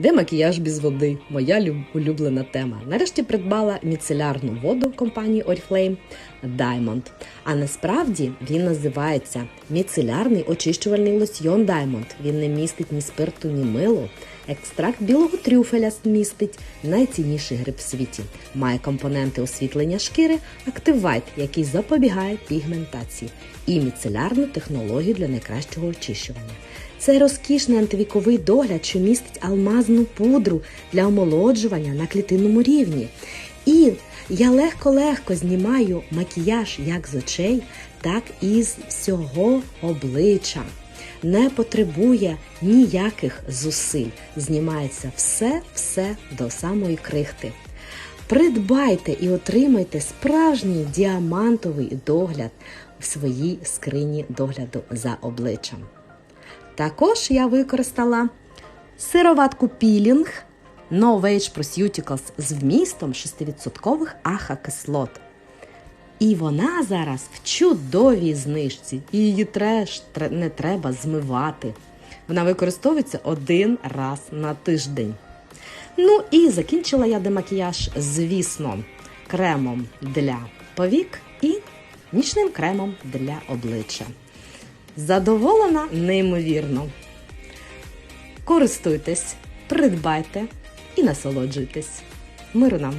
Де макіяж без води? Моя улюблена тема. Нарешті придбала міцелярну воду компанії Oriflame Diamond. А насправді він називається міцелярний очищувальний лосьйон Diamond. Він не містить ні спирту, ні милу. Екстракт білого трюфеля містить найцінніший гриб в світі. Має компоненти освітлення шкіри, активайт, який запобігає пігментації, і міцелярну технологію для найкращого очищування. Це розкішний антивіковий догляд, що містить алмазну пудру для омолоджування на клітинному рівні. І я легко-легко знімаю макіяж як з очей, так і з всього обличчя. Не потребує ніяких зусиль. Знімається все-все до самої крихти. Придбайте і отримайте справжній діамантовий догляд в своїй скрині догляду за обличчям. Також я використала сироватку пілінг No Age Proceuticals з вмістом 6% аха-кислот. І вона зараз в чудовій знижці. І її треш не треба змивати. Вона використовується один раз на тиждень. Ну і закінчила я демакіяж, звісно, кремом для повік і нічним кремом для обличчя. Задоволена неймовірно. Користуйтесь, придбайте і насолоджуйтесь. Миру нам!